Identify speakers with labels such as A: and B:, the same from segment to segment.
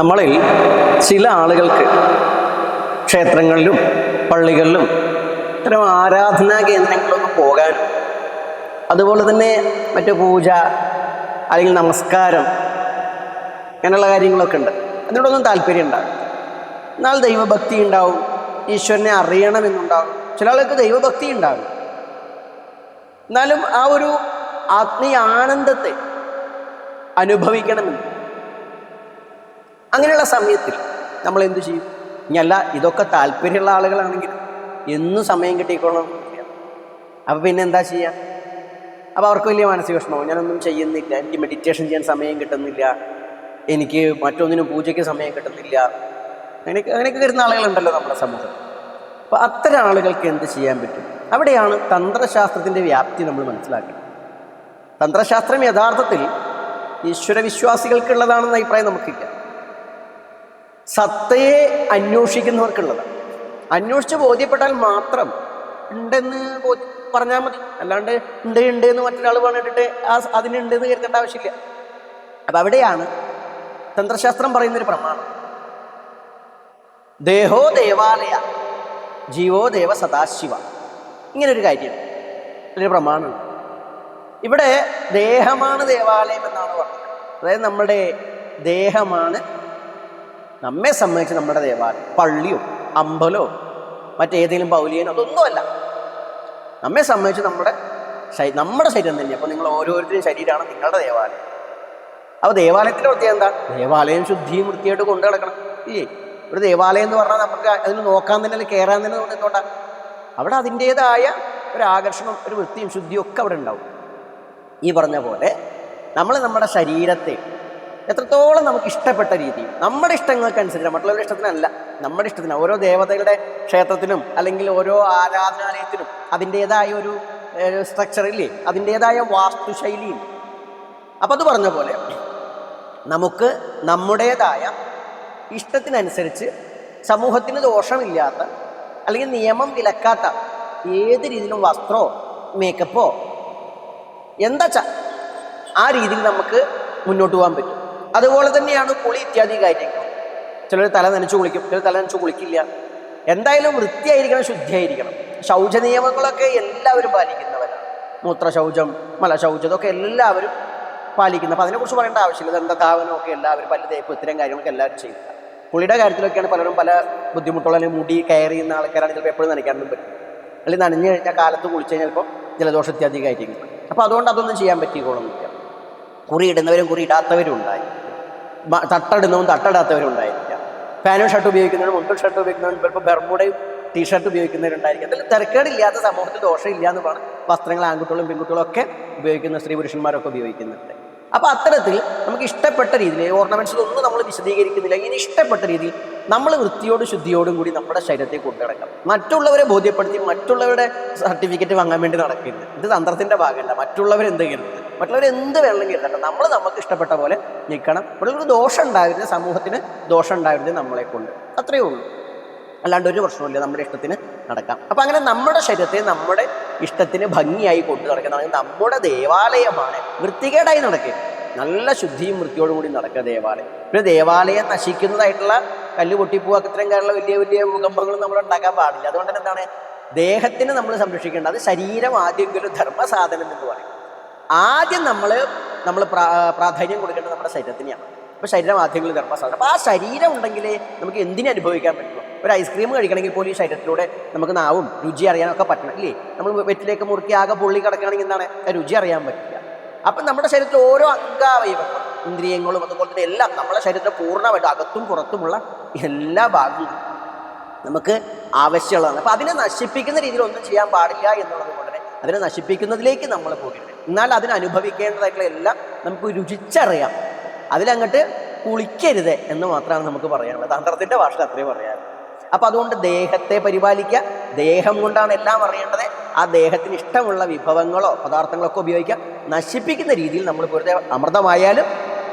A: നമ്മളിൽ ചില ആളുകൾക്ക് ക്ഷേത്രങ്ങളിലും പള്ളികളിലും ഇത്തരം ആരാധനാ കേന്ദ്രങ്ങളൊക്കെ പോകാൻ അതുപോലെ തന്നെ മറ്റു പൂജ അല്ലെങ്കിൽ നമസ്കാരം അങ്ങനെയുള്ള കാര്യങ്ങളൊക്കെ ഉണ്ട്. അതിനോടൊന്നും താല്പര്യം ഉണ്ടാകും എന്നാൽ ദൈവഭക്തി ഉണ്ടാവും. ഈശ്വരനെ അറിയണമെന്നുണ്ടാവും. ചില ആൾക്ക് ദൈവഭക്തി ഉണ്ടാകും എന്നാലും ആ ഒരു ആത്മീയ ആനന്ദത്തെ അനുഭവിക്കണമെന്ന് അങ്ങനെയുള്ള സമയത്തിൽ നമ്മൾ എന്തു ചെയ്യും? ഇനിയല്ല ഇതൊക്കെ താല്പര്യമുള്ള ആളുകളാണെങ്കിൽ എന്നും സമയം കിട്ടിക്കോളണം അപ്പോൾ പിന്നെ എന്താ ചെയ്യുക അപ്പോൾ അവർക്ക് വലിയ മാനസിക വിഷമവും ഞാനൊന്നും ചെയ്യുന്നില്ല. എനിക്ക് മെഡിറ്റേഷൻ ചെയ്യാൻ സമയം കിട്ടുന്നില്ല. എനിക്ക് മറ്റൊന്നിനും പൂജയ്ക്ക് സമയം കിട്ടുന്നില്ല. അങ്ങനെയൊക്കെ അങ്ങനെയൊക്കെ വരുന്ന ആളുകളുണ്ടല്ലോ നമ്മുടെ സമൂഹത്തിൽ. അപ്പോൾ അത്തരം ആളുകൾക്ക് എന്ത് ചെയ്യാൻ പറ്റും? അവിടെയാണ് തന്ത്രശാസ്ത്രത്തിന്റെ വ്യാപ്തി നമ്മൾ മനസ്സിലാക്കുന്നത് തന്ത്രശാസ്ത്രം യഥാർത്ഥത്തിൽ ഈശ്വരവിശ്വാസികൾക്കുള്ളതാണെന്ന അഭിപ്രായം നമുക്കില്ല. സത്തയെ അന്വേഷിക്കുന്നവർക്കുള്ളതാണ് അന്വേഷിച്ച് ബോധ്യപ്പെട്ടാൽ മാത്രം ഉണ്ടെന്ന് പറഞ്ഞാൽ മതി. അല്ലാണ്ട് ഉണ്ട് ഉണ്ട് എന്ന് മറ്റൊരാൾ പറഞ്ഞിട്ട് ആ അതിന് അതിനുണ്ട് എന്ന് കരുതേണ്ട ആവശ്യമില്ല. അപ്പം അവിടെയാണ് തന്ത്രശാസ്ത്രം പറയുന്നൊരു പ്രമാണം. ദേഹോ ദേവാലയ ജീവോ ദേവ സദാശിവ. ഇങ്ങനൊരു കാര്യം ഒരു പ്രമാണം ഇവിടെ ദേഹമാണ് ദേവാലയം എന്നാണ് പറഞ്ഞത്. അതായത് നമ്മുടെ ദേഹമാണ് നമ്മെ സംബന്ധിച്ച് നമ്മുടെ ദേവാലയം. പള്ളിയോ അമ്പലോ മറ്റേതെങ്കിലും പൗലിയനോ അതൊന്നുമല്ല. നമ്മെ സംബന്ധിച്ച് നമ്മുടെ നമ്മുടെ ശരീരം തന്നെ അപ്പോൾ നിങ്ങൾ ഓരോരുത്തരും ശരീരമാണ് നിങ്ങളുടെ ദേവാലയം. അപ്പോൾ ദേവാലയത്തിന്റെ പ്രത്യേകത എന്താ? ദേവാലയം ശുദ്ധിയും വൃത്തിയായിട്ട് കൊണ്ടു നടക്കണം. ഇല്ലേ ഒരു ദേവാലയം എന്ന് പറഞ്ഞാൽ നമുക്ക് അതിന് നോക്കാൻ തന്നെ അല്ലെങ്കിൽ കയറാൻ തന്നെ എന്തുകൊണ്ടാ? അവിടെ അതിന്റേതായ ഒരു ആകർഷണം ഒരു വൃത്തിയും ശുദ്ധിയും ഒക്കെ അവിടെ ഉണ്ടാവും. ഈ പറഞ്ഞ പോലെ നമ്മൾ നമ്മുടെ ശരീരത്തെ എത്രത്തോളം നമുക്ക് ഇഷ്ടപ്പെട്ട രീതി. നമ്മുടെ ഇഷ്ടങ്ങൾക്കനുസരിച്ച് മറ്റുള്ളവരുടെ ഇഷ്ടത്തിനല്ല. നമ്മുടെ ഇഷ്ടത്തിന് ഓരോ ദേവതകളുടെ ക്ഷേത്രത്തിനും അല്ലെങ്കിൽ ഓരോ ആരാധനാലയത്തിനും അതിന്റേതായ ഒരു സ്ട്രക്ചർ ഇല്ലേ? അതിന്റേതായ വാസ്തുശൈലിയും. അപ്പം അത് പറഞ്ഞ പോലെ നമുക്ക് നമ്മുടേതായ ഇഷ്ടത്തിനനുസരിച്ച് സമൂഹത്തിന് ദോഷമില്ലാത്ത അല്ലെങ്കിൽ നിയമം വിലക്കാത്ത ഏത് രീതിയിലും വസ്ത്രമോ മേക്കപ്പോ എന്താ ആ രീതിയിൽ നമുക്ക് മുന്നോട്ട് പോകാൻ പറ്റും. അതുപോലെ തന്നെയാണ് കുളി ഇത്യാദി കാര്യങ്ങൾ ചിലർ തല നനച്ചു കുളിക്കും ചിലർ തല നനച്ചു കുളിക്കില്ല. എന്തായാലും വൃത്തിയായിരിക്കണം ശുദ്ധിയായിരിക്കണം. ശൗച നിയമങ്ങളൊക്കെ എല്ലാവരും പാലിക്കുന്നവരാണ്. മൂത്രശൗചം മലശൗചം മല ശൗചം ഇതൊക്കെ എല്ലാവരും പാലിക്കുന്ന. അപ്പം അതിനെക്കുറിച്ച് പറയേണ്ട ആവശ്യമില്ല. ദന്തധാവനമൊക്കെ എല്ലാവരും പല്ല് തേപ്പ് ഇത്തരം കാര്യങ്ങളൊക്കെ എല്ലാവരും ചെയ്യുക. കുളിയുടെ കാര്യത്തിലൊക്കെയാണ് പലരും പല ബുദ്ധിമുട്ടുള്ള അല്ലെങ്കിൽ മുടി കയറി ചെയ്യുന്ന ആൾക്കാരാണ് ചിലപ്പോൾ എപ്പോഴും നനയ്ക്കാനൊന്നും പറ്റും അല്ലെങ്കിൽ നനഞ്ഞു കഴിഞ്ഞാൽ കാലത്ത് കുളിച്ച് കഴിഞ്ഞാൽ ചിലപ്പോൾ ജലദോഷ അധികമായിരിക്കും അപ്പോൾ അതുകൊണ്ട് അതൊന്നും ചെയ്യാൻ പറ്റിക്കോളൊന്നുമില്ല. കുറി ഇടുന്നവരും കുറി ഇടാത്തവരും ഉണ്ടായി. മ- തട്ടടാത്തവരും ഉണ്ടായിരിക്കാം പാനും ഷർട്ട് ഉപയോഗിക്കുന്നവരും മുണ്ടും ഷർട്ട് ഉപയോഗിക്കുന്നവരും ചിലപ്പോൾ ബെർമുടയും ടീഷർട്ട് ഉപയോഗിക്കുന്നവരുണ്ടായിരിക്കും. അതിൽ തിരക്കേടില്ലാത്ത സമൂഹത്തിൽ ദോഷമില്ല എന്ന് പറഞ്ഞ് വസ്ത്രങ്ങൾ ആൺകുട്ടികളും പെൺകുട്ടികളും ഒക്കെ ഉപയോഗിക്കുന്ന സ്ത്രീ പുരുഷന്മാരൊക്കെ ഉപയോഗിക്കുന്നുണ്ട്. അപ്പോൾ അത്തരത്തിൽ നമുക്ക് ഇഷ്ടപ്പെട്ട രീതിയിൽ ഓർണമെന്റ്സ് ഒന്നും നമ്മൾ വിശദീകരിക്കുന്നില്ല. ഇങ്ങനെ ഇഷ്ടപ്പെട്ട രീതിയിൽ നമ്മൾ വൃത്തിയോടും ശുദ്ധിയോടും കൂടി നമ്മുടെ ശരീരത്തെ കൊണ്ടുനടക്കാം മറ്റുള്ളവരെ ബോധ്യപ്പെടുത്തി മറ്റുള്ളവരുടെ സർട്ടിഫിക്കറ്റ് വാങ്ങാൻ വേണ്ടി നടക്കരുത്. ഇത് തന്ത്രത്തിന്റെ ഭാഗമല്ല. കരുത് മറ്റുള്ളവർ എന്ത് വേണമെങ്കിലും ഇരുന്നട്ടെ നമ്മൾ നമുക്ക് ഇഷ്ടപ്പെട്ട പോലെ നിൽക്കണം മറ്റുള്ളവർ ദോഷം ഉണ്ടാവരുത്. സമൂഹത്തിന് ദോഷം ഉണ്ടാവരുത് നമ്മളെ കൊണ്ട്. അത്രയേ ഉള്ളൂ. അല്ലാണ്ട് ഒരു പ്രശ്നമില്ല നമ്മുടെ ഇഷ്ടത്തിന് നടക്കാം. അപ്പം അങ്ങനെ നമ്മുടെ ശരീരത്തെ നമ്മുടെ ഇഷ്ടത്തിന് ഭംഗിയായി കൊണ്ടു നടക്കുന്നത് നമ്മുടെ ദേവാലയമാണ്. വൃത്തികേടായി നടക്കുക. നല്ല ശുദ്ധിയും വൃത്തിയോടും കൂടി നടക്കുക ദേവാലയം. പിന്നെ ദേവാലയം നശിക്കുന്നതായിട്ടുള്ള കല്ല് പൊട്ടിപ്പോവാ ഇത്രയും കാര്യമുള്ള വലിയ വലിയ ഭൂകമ്പങ്ങളും നമ്മൾ ഉണ്ടാക്കാൻ പാടില്ല. അതുകൊണ്ട് തന്നെ എന്താണ്? ദേഹത്തിന് നമ്മൾ സംരക്ഷിക്കേണ്ടത് ശരീരം ആദ്യം ഒരു ധർമ്മസാധനം എന്ന് പറയും. ആദ്യം നമ്മൾ നമ്മൾ പ്രാധാന്യം കൊടുക്കേണ്ടത് നമ്മുടെ ശരീരത്തിനെയാണ്. അപ്പോൾ ശരീരം ആദ്യങ്ങളിൽ ധർമ്മസാധനം അപ്പോൾ ആ ശരീരം ഉണ്ടെങ്കിൽ നമുക്ക് എന്തിനെ അനുഭവിക്കാൻ പറ്റുള്ളൂ? ഒരു ഐസ്ക്രീം കഴിക്കണമെങ്കിൽ പോലും ഈ ശരീരത്തിലൂടെ നമുക്ക് നാവും രുചി അറിയാനൊക്കെ പറ്റണം ഇല്ലേ? നമ്മൾ വെറ്റിലേക്ക് മുറുക്കി ആകെ പുള്ളി കിടക്കണമെങ്കിൽ എന്താണ്? രുചി അറിയാൻ പറ്റില്ല. അപ്പം നമ്മുടെ ശരീരത്തിൽ ഓരോ അംഗാവയവം ഇന്ദ്രിയങ്ങളും അതുപോലെ തന്നെ എല്ലാം നമ്മുടെ ശരീരത്തിൽ പൂർണമായിട്ട് അകത്തും പുറത്തുമുള്ള എല്ലാ ഭാഗങ്ങളും നമുക്ക് ആവശ്യമുള്ളതാണ്. അപ്പം അതിനെ നശിപ്പിക്കുന്ന രീതിയിൽ ഒന്നും ചെയ്യാൻ പാടില്ല എന്നുള്ളത് കൊണ്ട് അതിനെ നശിപ്പിക്കുന്നതിലേക്ക് നമ്മൾ പോകരുത് എന്നാൽ അതിന് അനുഭവിക്കേണ്ടതായിട്ടുള്ള എല്ലാം നമുക്ക് രുചിച്ചറിയാം. അതിലങ്ങോട്ട് കുളിക്കരുത് എന്ന് മാത്രമാണ് നമുക്ക് പറയാനുള്ളത്. തന്ത്രത്തിന്റെ ഭാഷ അത്രയും പറയാറ് അപ്പം അതുകൊണ്ട് ദേഹത്തെ പരിപാലിക്കുക ദേഹം കൊണ്ടാണ് എല്ലാം അറിയേണ്ടത്. ആ ദേഹത്തിന് ഇഷ്ടമുള്ള വിഭവങ്ങളോ പദാർത്ഥങ്ങളോ ഒക്കെ ഉപയോഗിക്കുക. നശിപ്പിക്കുന്ന രീതിയിൽ നമ്മൾ വെറുതെ അമൃതമായാലും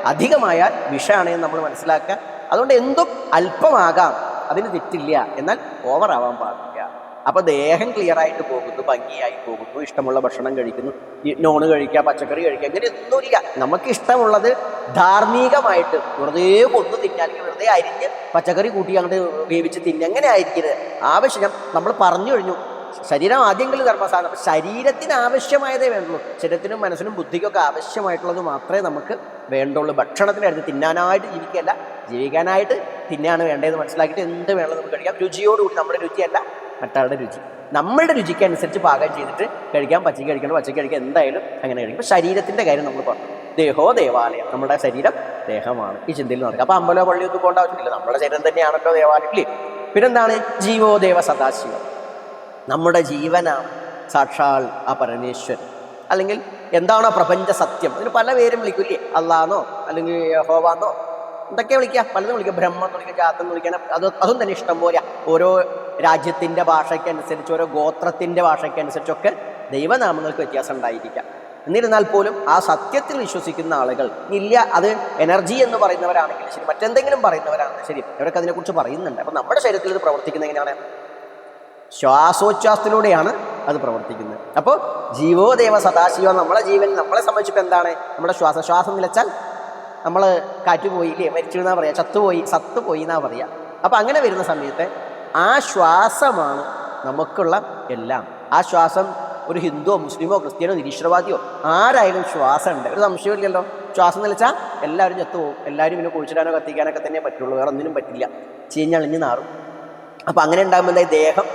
A: അധികമായാൽ വിഷാണെന്ന് നമ്മൾ മനസ്സിലാക്കുക. അതുകൊണ്ട് എന്തും അല്പമാകാം. അതിന് തെറ്റില്ല. എന്നാൽ ഓവറാവാൻ പാടില്ല. അപ്പൊ ദേഹം ക്ലിയർ ആയിട്ട് പോകുന്നു ഭംഗിയായി പോകുന്നു ഇഷ്ടമുള്ള ഭക്ഷണം കഴിക്കുന്നു നോണ് കഴിക്കുക പച്ചക്കറി കഴിക്കുക അങ്ങനെ ഒന്നുമില്ല നമുക്ക് ഇഷ്ടമുള്ളത് ധാർമ്മികമായിട്ട് വെറുതെ കൊന്നു തിന്നാല്ലെങ്കിൽ വെറുതെ അരിഞ്ഞ് പച്ചക്കറി കൂട്ടി അങ്ങോട്ട് വേവിച്ച് തിന്നുക അങ്ങനെ ആയിരിക്കരുത്. ആവശ്യം നമ്മൾ പറഞ്ഞു കഴിഞ്ഞു. ശരീരം ആദ്യമെങ്കിലും ധർമ്മസാധനം. സാധനം ശരീരത്തിന് ആവശ്യമായതേ വേണ്ടുള്ളൂ. ശരീരത്തിനും മനസ്സിനും ബുദ്ധിക്കൊക്കെ ആവശ്യമായിട്ടുള്ളത് മാത്രമേ നമുക്ക് വേണ്ടുള്ളൂ. ഭക്ഷണത്തിന് അടുത്ത് തിന്നാനായിട്ട് ജീവിക്കുകയല്ല. ജീവിക്കാനായിട്ട് തിന്നാണ് വേണ്ടതെന്ന് മനസ്സിലാക്കിയിട്ട് എന്ത് വേണമെന്ന് നമുക്ക് കഴിക്കാം. രുചിയോടുകൂടി നമ്മുടെ രുചിയല്ല. മറ്റാളുടെ രുചി. നമ്മളുടെ രുചിക്ക് അനുസരിച്ച് പാകം ചെയ്തിട്ട് കഴിക്കാം പച്ചക്ക് കഴിക്കണം പച്ചക്ക് കഴിക്കാം എന്തായാലും അങ്ങനെ കഴിക്കും. അപ്പോൾ ശരീരത്തിന്റെ കാര്യം നമ്മൾ പറഞ്ഞു. ദേഹോ ദേവാലയം നമ്മുടെ ശരീരം ദേഹമാണ്. ഈ ചിന്തയിൽ നടക്കുക. അപ്പോൾ അമ്പലോ പള്ളിയോ ഒന്നും പോകേണ്ട ആവശ്യമില്ല നമ്മുടെ ശരീരം തന്നെയാണല്ലോ ദേവാലയം ഇല്ലേ പിന്നെന്താണ്? ജീവോ ദേവ സദാശിവം. നമ്മുടെ ജീവനാണ് സാക്ഷാൽ ആ പരമേശ്വരൻ. അല്ലെങ്കിൽ എന്താണോ പ്രപഞ്ച സത്യം. അതിന് പല പേരും വിളിക്കില്ലേ? അള്ളാന്നോ അല്ലെങ്കിൽ ഹോവാന്നോ എന്തൊക്കെ വിളിക്കുക? പലതും വിളിക്കുക. ബ്രഹ്മം വിളിക്കുക ജാത്തം വിളിക്കാൻ അത് അതും തന്നെ ഇഷ്ടം പോലെ ഓരോ രാജ്യത്തിന്റെ ഭാഷയ്ക്കനുസരിച്ച് ഓരോ ഗോത്രത്തിന്റെ ഭാഷയ്ക്കനുസരിച്ചൊക്കെ ദൈവനാമങ്ങൾക്ക് വ്യത്യാസം ഉണ്ടായിരിക്കാം. എന്നിരുന്നാൽ പോലും ആ സത്യത്തിൽ വിശ്വസിക്കുന്ന ആളുകൾ ഇല്ല അത് എനർജി എന്ന് പറയുന്നവരാണെങ്കിലും ശരി മറ്റെന്തെങ്കിലും പറയുന്നവരാണെങ്കിലും ശരി അവരൊക്കെ അതിനെക്കുറിച്ച് പറയുന്നുണ്ട്. അപ്പം നമ്മുടെ ശരീരത്തിൽ ഇത് പ്രവർത്തിക്കുന്നത് എങ്ങനെയാണ്? ശ്വാസോച്ഛ്വാസത്തിലൂടെയാണ് അത് പ്രവർത്തിക്കുന്നത്. അപ്പോൾ ജീവോദേവ സദാശിവ നമ്മളെ ജീവൻ നമ്മളെ സംബന്ധിച്ചിപ്പോൾ എന്താണ്? നമ്മുടെ ശ്വാസം ശ്വാസം നിലച്ചാൽ നമ്മൾ കാറ്റുപോയി ഇല്ലേ? മരിച്ചു എന്നാ പറയുക ചത്തുപോയി സത്തുപോയി എന്നാ പറയുക അപ്പം അങ്ങനെ വരുന്ന സമയത്ത് ആ ശ്വാസമാണ് നമുക്കുള്ള എല്ലാം. ആ ശ്വാസം ഒരു ഹിന്ദുവോ മുസ്ലിമോ ക്രിസ്ത്യാനോ നിരീശ്വരവാദിയോ ആരായാലും ശ്വാസം ഉണ്ട് ഒരു സംശയമില്ലല്ലോ ശ്വാസം നിലച്ചാൽ എല്ലാവരും ചത്തുപോകും. എല്ലാവരും പിന്നെ കുഴിച്ചിടാനോ കത്തിക്കാനൊക്കെ തന്നെ പറ്റുള്ളൂ. വേറെ ഒന്നിനും പറ്റില്ല. ചീഞ്ഞളിഞ്ഞ് നാറും. അപ്പം അങ്ങനെ ഉണ്ടാകുമ്പോൾ എന്തായി ദേഹം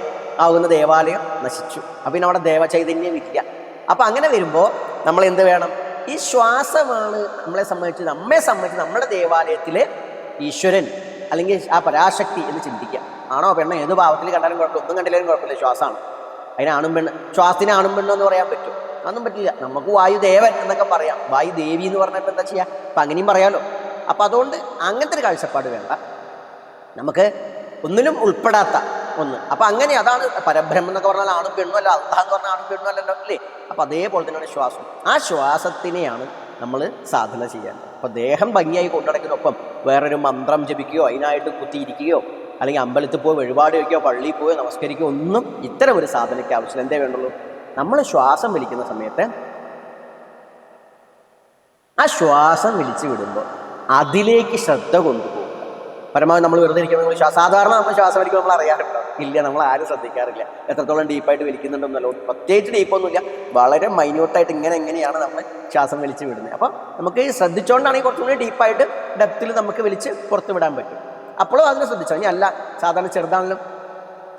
A: ആവുന്ന ദേവാലയം നശിച്ചു. അപ്പം പിന്നെ അവിടെ ദേവചൈതന്യം ഇല്ല. അപ്പം അങ്ങനെ വരുമ്പോൾ നമ്മൾ എന്ത് വേണം? ഈ ശ്വാസമാണ് നമ്മളെ സംബന്ധിച്ച് നമ്മെ സംബന്ധിച്ച് നമ്മുടെ ദേവാലയത്തിലെ ഈശ്വരൻ അല്ലെങ്കിൽ ആ പരാശക്തി എന്ന് ചിന്തിക്കുക. ആണോ പെണ്ണോ? ഏത് ഭാവത്തിൽ കണ്ടാലും കുഴപ്പമില്ല. ഒന്നും കണ്ടില്ലാലും കുഴപ്പമില്ല. ശ്വാസമാണ്. അതിന് ആണും പെണ്ണ് ശ്വാസത്തിന് ആണും പെണ്ണോ എന്ന് പറയാൻ പറ്റും അതൊന്നും പറ്റില്ല. നമുക്ക് വായുദേവൻ എന്നൊക്കെ പറയാം. വായുദേവി എന്ന് പറഞ്ഞപ്പോൾ എന്താ ചെയ്യുക അപ്പം അങ്ങനെയും പറയാമല്ലോ അപ്പം അതുകൊണ്ട് അങ്ങനത്തെ ഒരു കാഴ്ചപ്പാട് വേണ്ട. നമുക്ക് ഒന്നിലും ഉൾപ്പെടാത്ത ഒന്ന്. അപ്പം അങ്ങനെ അതാണ് പരബ്രഹ്മം എന്നൊക്കെ പറഞ്ഞാൽ ആണും പെണ്ണും അല്ല അള്ളാഹ് എന്ന് പറഞ്ഞാൽ ആണും പെണ്ണും അല്ലല്ലോ അല്ലേ? അപ്പം അതേപോലെ തന്നെയാണ് ശ്വാസം. ആ ശ്വാസത്തിനെയാണ് നമ്മൾ സാധന ചെയ്യാൻ. അപ്പോൾ ദേഹം ഭംഗിയായി കൊണ്ടുനടക്കുന്നൊപ്പം വേറൊരു മന്ത്രം ജപിക്കുകയോ അതിനായിട്ട് കുത്തിയിരിക്കുകയോ അല്ലെങ്കിൽ അമ്പലത്തിൽ പോയി വഴിപാട് വയ്ക്കുകയോ പള്ളിയിൽ പോയോ നമസ്കരിക്കുകയോ ഒന്നും ഇത്തരം ഒരു സാധനയ്ക്ക് ആവശ്യമില്ല. എന്തേ വേണ്ടുള്ളൂ? നമ്മൾ ശ്വാസം വലിക്കുന്ന സമയത്ത് ആ ശ്വാസം വലിച്ചു വിടുമ്പോൾ അതിലേക്ക് ശ്രദ്ധ കൊണ്ടുപോകും പരമാവധി നമ്മൾ വെറുതെ ഇരിക്കുമ്പോൾ സാധാരണ നമ്മൾ ശ്വാസം വലിക്കുമ്പോൾ നമ്മൾ അറിയാറുണ്ടോ? ഇല്ല നമ്മൾ ആരും ശ്രദ്ധിക്കാറില്ല. എത്രത്തോളം ഡീപ്പായിട്ട് വലിക്കുന്നുണ്ടെന്നല്ലോ പ്രത്യേകിച്ച് ഡീപ്പൊന്നുമില്ല വളരെ മൈന്യൂട്ടായിട്ട് ഇങ്ങനെ എങ്ങനെയാണ് നമ്മൾ ശ്വാസം വലിച്ച് വിടുന്നത്. അപ്പം നമുക്ക് ശ്രദ്ധിച്ചുകൊണ്ടാണെങ്കിൽ കുറച്ചും കൂടി ഡീപ്പായിട്ട് ഡെപ്തിൽ നമുക്ക് വലിച്ച് പുറത്ത് വിടാൻ പറ്റും. അപ്പോഴും അതിനെ ശ്രദ്ധിച്ചോ? ഇനി അല്ല സാധാരണ ചെറുതാണെങ്കിലും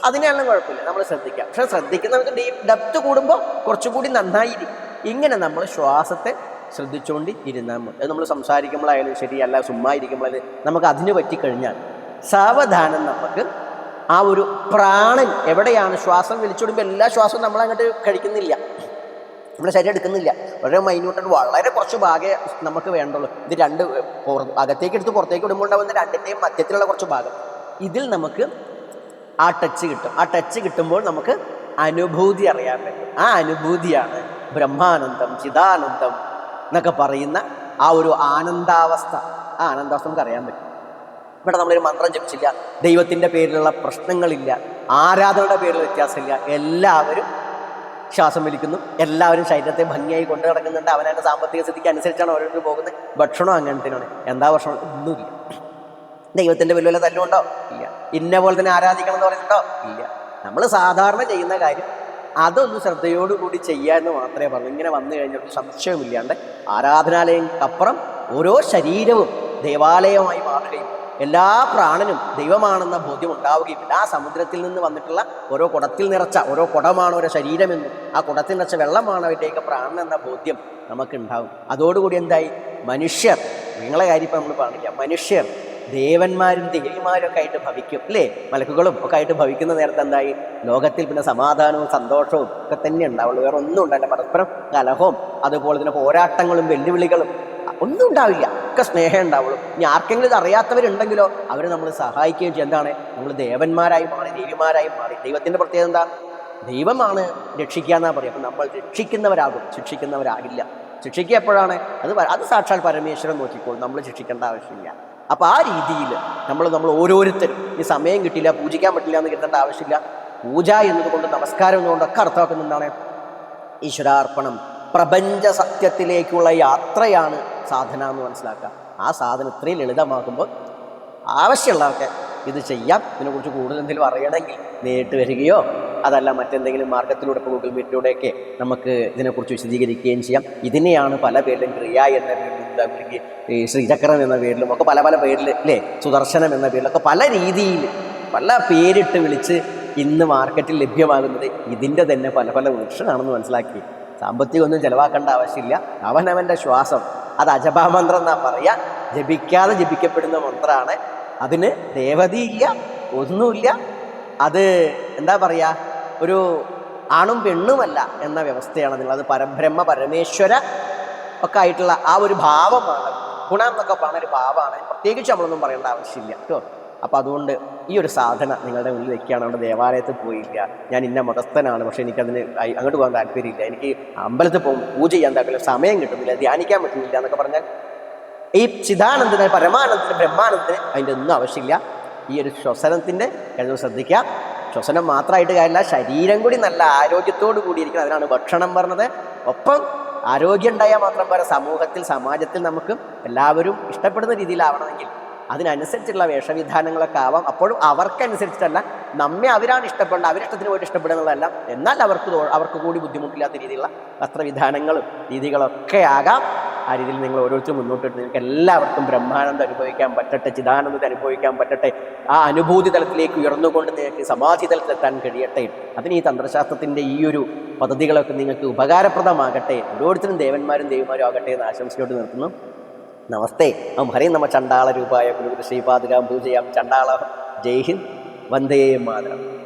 A: അതിനെയാണെങ്കിലും കുഴപ്പമില്ല നമ്മൾ ശ്രദ്ധിക്കാം. പക്ഷെ ശ്രദ്ധിക്കുന്നവർക്ക് ഡീപ്പ് ഡെപ്ത് കൂടുമ്പോൾ കുറച്ചുകൂടി നന്നായിരിക്കും. ഇങ്ങനെ നമ്മൾ ശ്വാസത്തെ ശ്രദ്ധിച്ചുകൊണ്ട് ഇരുന്നാൽ മതി. അത് നമ്മൾ സംസാരിക്കുമ്പോഴായാലും ശരി അല്ല ചുമ്മാ ഇരിക്കുമ്പോഴായാലും നമുക്ക് അതിന് പറ്റിക്കഴിഞ്ഞാൽ സാവധാനം നമുക്ക് ആ ഒരു പ്രാണൻ എവിടെയാണ്? ശ്വാസം വലിച്ചുവിടുമ്പോൾ എല്ലാ ശ്വാസവും നമ്മൾ അങ്ങോട്ട് കഴിക്കുന്നില്ല. നമ്മുടെ ശരീരം എടുക്കുന്നില്ല. വളരെ മൈന്യൂട്ടായിട്ട് വളരെ കുറച്ച് ഭാഗേ നമുക്ക് വേണ്ടുള്ളൂ. ഇത് രണ്ട് അകത്തേക്ക് എടുത്ത് പുറത്തേക്ക് വിടുമ്പോൾ ഉണ്ടാകുന്ന രണ്ടിന്റെയും മധ്യത്തിലുള്ള കുറച്ച് ഭാഗം. ഇതിൽ നമുക്ക് ആ ടച്ച് കിട്ടും. ആ ടച്ച് കിട്ടുമ്പോൾ നമുക്ക് അനുഭൂതി അറിയാൻ പറ്റും. ആ അനുഭൂതിയാണ് ബ്രഹ്മാനന്ദം ചിദാനന്ദം എന്നൊക്കെ പറയുന്ന ആ ഒരു ആനന്ദാവസ്ഥ. ആ ആനന്ദാവസ്ഥ നമുക്ക് അറിയാൻ പറ്റും. ഇവിടെ നമ്മളൊരു മന്ത്രം ജപിച്ചില്ല. ദൈവത്തിന്റെ പേരിലുള്ള പ്രശ്നങ്ങളില്ല. ആരാധനയുടെ പേരിൽ വ്യത്യാസമില്ല. എല്ലാവരും ശ്വാസം വലിക്കുന്നു. എല്ലാവരും ശരീരത്തെ ഭംഗിയായി കൊണ്ടു നടക്കുന്നുണ്ട്. അവനവന്റെ സാമ്പത്തിക സ്ഥിതിക്ക് അനുസരിച്ചാണ് ഓരോരുത്തർ പോകുന്നത്. ഭക്ഷണം അങ്ങനത്തേനാണ് എന്താ ഭക്ഷണം ഒന്നുമില്ല. ദൈവത്തിന്റെ വലിയ വല്ല തല്ലുണ്ടോ ഇല്ല. ഇന്ന പോലെ തന്നെ ആരാധിക്കണം എന്ന് പറഞ്ഞിട്ടോ ഇല്ല. നമ്മൾ സാധാരണ ചെയ്യുന്ന കാര്യം അതൊന്ന് ശ്രദ്ധയോടുകൂടി ചെയ്യുക എന്ന് മാത്രമേ പറഞ്ഞു ഇങ്ങനെ വന്നു കഴിഞ്ഞാൽ സംശയമില്ലാണ്ട് ആരാധനാലയം അപ്പുറം ഓരോ ശരീരവും ദേവാലയമായി മാറുകയും എല്ലാ പ്രാണനും ദൈവമാണെന്ന ബോധ്യം ഉണ്ടാവുകയും ആ സമുദ്രത്തിൽ നിന്ന് വന്നിട്ടുള്ള ഓരോ കുടത്തിൽ നിറച്ച ഓരോ കുടമാണ് ഓരോ ശരീരമെന്നും ആ കുടത്തിൽ നിറച്ച വെള്ളമാണ് അവരുടെയൊക്കെ പ്രാണൻ എന്ന ബോധ്യം നമുക്കുണ്ടാവും. അതോടുകൂടി എന്തായി? മനുഷ്യർ നിങ്ങളെ കാര്യം ഇപ്പം നമ്മൾ പറഞ്ഞില്ല. മനുഷ്യർ ദേവന്മാരും ദേവിമാരും ഒക്കെ ആയിട്ട് ഭവിക്കും അല്ലേ? മലക്കുകളും ഒക്കെ ആയിട്ട് ഭവിക്കുന്ന നേരത്തെ എന്തായി? ലോകത്തിൽ പിന്നെ സമാധാനവും സന്തോഷവും ഒക്കെ തന്നെ ഉണ്ടാവുള്ളൂ. വേറെ ഒന്നും ഉണ്ടാവില്ല. പരസ്പരം കലഹവും അതുപോലെ തന്നെ പോരാട്ടങ്ങളും വെല്ലുവിളികളും ഒന്നും ഉണ്ടാവില്ല. ഒക്കെ സ്നേഹം ഉണ്ടാവുള്ളൂ. ഇനി ആർക്കെങ്കിലും ഇത് അറിയാത്തവരുണ്ടെങ്കിലോ അവരെ നമ്മൾ സഹായിക്കുകയും ചെയ്യും. എന്താണ്? നമ്മൾ ദേവന്മാരായി മാറി ദേവിമാരായി മാറി. ദൈവത്തിന്റെ പ്രത്യേകത എന്താ? ദൈവമാണ് രക്ഷിക്കുക എന്നാ പറയുക. അപ്പം നമ്മൾ രക്ഷിക്കുന്നവരാകും. ശിക്ഷിക്കുന്നവരാകില്ല. ശിക്ഷിക്കുക എപ്പോഴാണ്? അത് അത് സാക്ഷാൽ പരമേശ്വരൻ നോക്കിക്കോളും. നമ്മൾ ശിക്ഷിക്കേണ്ട ആവശ്യമില്ല. അപ്പോൾ ആ രീതിയിൽ നമ്മൾ നമ്മൾ ഓരോരുത്തരും ഈ സമയം കിട്ടില്ല പൂജിക്കാൻ പറ്റില്ല എന്ന് കിട്ടേണ്ട ആവശ്യമില്ല. പൂജ എന്നതുകൊണ്ട് നമസ്കാരം എന്നുകൊണ്ടൊക്കെ അർത്ഥമാക്കുന്നത് എന്താണ്? ഈശ്വരാർപ്പണം. പ്രപഞ്ച സത്യത്തിലേക്കുള്ള യാത്രയാണ് സാധന എന്ന് മനസ്സിലാക്കുക. ആ സാധനം ഇത്രയും ലളിതമാകുമ്പോൾ ആവശ്യമുള്ളവർക്ക് ഇത് ചെയ്യാം. ഇതിനെക്കുറിച്ച് കൂടുതൽ എന്തെങ്കിലും അറിയണമെങ്കിൽ നേരിട്ട് വരികയോ അതല്ല മറ്റെന്തെങ്കിലും മാർഗത്തിലൂടെ ഇപ്പോൾ ഗൂഗിൾ മീറ്റിലൂടെയൊക്കെ നമുക്ക് ഇതിനെക്കുറിച്ച് വിശദീകരിക്കുകയും ചെയ്യാം. ഇതിനെയാണ് പല പേരിലും ക്രിയ എന്ന പേരിലും അല്ലെങ്കിൽ ഈ ശ്രീചക്രം എന്ന പേരിലും ഒക്കെ പല പല പേരിൽ അല്ലേ? സുദർശനം എന്ന പേരിലൊക്കെ പല രീതിയിൽ പല പേരിട്ട് വിളിച്ച് ഇന്ന് മാർക്കറ്റിൽ ലഭ്യമാകുന്നത് ഇതിന്റെ തന്നെ പല പല വൃക്ഷമാണെന്ന് മനസ്സിലാക്കി. സാമ്പത്തികമൊന്നും ചിലവാക്കേണ്ട ആവശ്യമില്ല. അവനവന്റെ ശ്വാസം. അത് അജപാമന്ത്രം എന്നാ പറയാ. ജപിക്കാതെ ജപിക്കപ്പെടുന്ന മന്ത്രമാണ് അതിന് ദേവതയില്ല ഒന്നുമില്ല. അത് എന്താ പറയുക ഒരു ആണും പെണ്ണുമല്ല എന്ന വ്യവസ്ഥയാണ് നിങ്ങൾ അത് പരബ്രഹ്മ പരമേശ്വര ഒക്കെ ആയിട്ടുള്ള ആ ഒരു ഭാവമാണ്. ഗുണം എന്നൊക്കെ പറഞ്ഞ ഒരു ഭാവമാണ്. പ്രത്യേകിച്ച് നമ്മളൊന്നും പറയേണ്ട ആവശ്യമില്ല. കേട്ടോ? അപ്പം അതുകൊണ്ട് ഈ ഒരു സാധന നിങ്ങളുടെ മുന്നിൽ വെക്കുകയാണ്. അവിടെ ദേവാലയത്തിൽ പോയില്ല. ഞാൻ ഇന്ന മതസ്ഥനാണ്. പക്ഷേ എനിക്കതിന് അങ്ങോട്ട് പോകാൻ താല്പര്യമില്ല. എനിക്ക് അമ്പലത്തിൽ പോകും പൂജ ചെയ്യാൻ താല്പര്യം സമയം കിട്ടുന്നില്ല ധ്യാനിക്കാൻ പറ്റുന്നില്ല എന്നൊക്കെ പറഞ്ഞാൽ ഈ ചിദാനന്ദന് പരമാനന്ദന് ബ്രഹ്മാനന്ദന് അതിന്റെ ഒന്നും ആവശ്യമില്ല. ഈ ഒരു ശ്വസനത്തിന്റെ കഴിവ് ശ്രദ്ധിക്കുക. ശ്വസനം മാത്രമായിട്ട് കാര്യമില്ല. ശരീരം കൂടി നല്ല ആരോഗ്യത്തോടു കൂടിയിരിക്കണം. അതിനാണ് ഭക്ഷണം പറഞ്ഞത്. ഒപ്പം ആരോഗ്യം ഉണ്ടായാൽ മാത്രം പോരാ. സമൂഹത്തിൽ സമാജത്തിൽ നമുക്ക് എല്ലാവരും ഇഷ്ടപ്പെടുന്ന രീതിയിലാവണമെങ്കിൽ അതിനനുസരിച്ചുള്ള വേഷവിധാനങ്ങളൊക്കെ ആവാം. അപ്പോഴും അവർക്കനുസരിച്ചിട്ടല്ല. നമ്മെ അവരാണ് ഇഷ്ടപ്പെടുന്നത് അവരിഷ്ടത്തിന് പോയിട്ട് ഇഷ്ടപ്പെടുന്നതല്ല. എന്നാൽ അവർക്ക് അവർക്ക് കൂടി ബുദ്ധിമുട്ടില്ലാത്ത രീതിയിലുള്ള വസ്ത്രവിധാനങ്ങളും രീതികളൊക്കെ ആകാം. ആ രീതിയിൽ നിങ്ങൾ ഓരോരുത്തരും മുന്നോട്ടിട്ട് നിങ്ങൾക്ക് എല്ലാവർക്കും ബ്രഹ്മാനന്ദം അനുഭവിക്കാൻ പറ്റട്ടെ ചിദാനന്ദത്തെ അനുഭവിക്കാൻ പറ്റട്ടെ. ആ അനുഭൂതി തലത്തിലേക്ക് ഉയർന്നുകൊണ്ട് നിങ്ങൾക്ക് സമാധി തലത്തിലെത്താൻ കഴിയട്ടെ. അതിന് ഈ തന്ത്രശാസ്ത്രത്തിന്റെ ഈ ഒരു പദ്ധതികളൊക്കെ നിങ്ങൾക്ക് ഉപകാരപ്രദമാകട്ടെ. ഓരോരുത്തരും ദേവന്മാരും ദേവിമാരും ആകട്ടെ എന്ന് ആശംസയോട് നിർത്തുന്നു. നമസ്തേ. അം ഹരേ നമ ചണ്ടാള രൂപായ ഗുരുഗുരു ശ്രീപാദുരാം പൂജയാം. ചണ്ടാള ജയ് ഹിന്ദ്. വന്ദേ മാതരം.